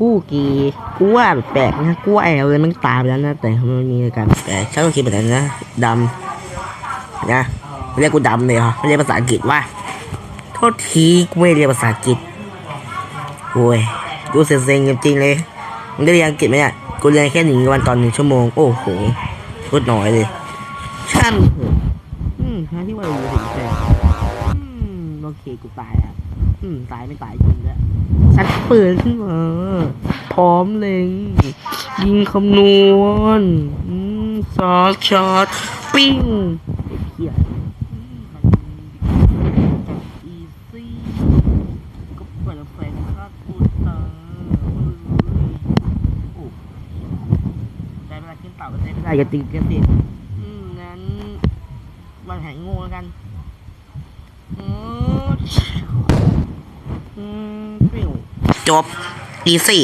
กู้กีกู้ว่าแปลกนะกูว่าไอ้เออมันตายไปแล้วนะแต่มันมีอาการแปลกฉันก็คิดแบบนั้นนะดำนะเรียกกูดำเลยเหรอไม่เรียกภาษาอังกฤษว่าโทษทีกูไม่เรียนภาษาอังกฤษโอ้ยกูเซ็งๆจริงๆเลยมึงได้เรียนอังกฤษไหมเนี่ยกูเรียนแค่หนึ่งวันตอนหนึ่งชั่วโมงโอ้โหโคตรน้อยเลยช่างเถอะอืมที่ว่าอยู่ถึงแต่ โอเคกูตายอะอืมตายไม่ตายจริงด้วยชักปืนขึ้นมาพร้อมเล็ง ยิงคำนวณอืมซอสช็อตปิ้งเฮียอืมมันจากอีซี่ก็เปิดแฟนคาดกูตาโอ้ได้เวลาขึ้นเต่ากันได้ไม่ได้อย่าติดกันติดอืมงั้นมันแหายงูแล้วกันอืม จบอีสี่